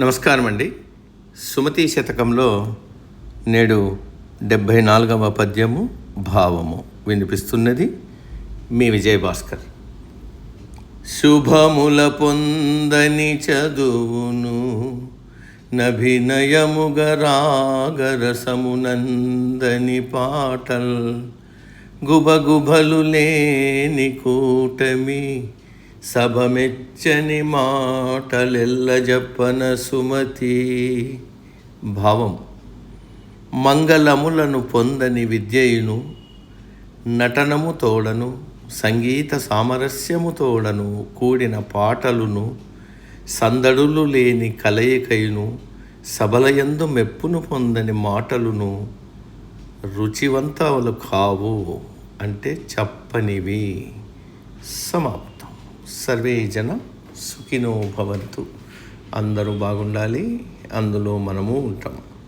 నమస్కారం అండి సుమతి శతకంలో నేడు డెబ్భై నాలుగవ పద్యము భావము వినిపిస్తున్నది మీ విజయభాస్కర్. శుభముల పొందని చదువును నభినయముగరాగరసమునందని పాటల్ గుబగుబలు లేని కూటమి సభమెచ్చని మాటలెల్ల జప్పన సుమతి. భావం మంగళములను పొందని విద్యయును నటనము తోడను సంగీత సామరస్యము తోడను కూడిన పాటలును సందడులు లేని కలయికయును సబలయందు మెప్పును పొందని మాటలును రుచివంతములు కావు అంటే చెప్పనివి. సమాప్తం. సర్వే జనం సుఖినో భవంతు. అందరూ బాగుండాలి అందులో మనము ఉంటాం.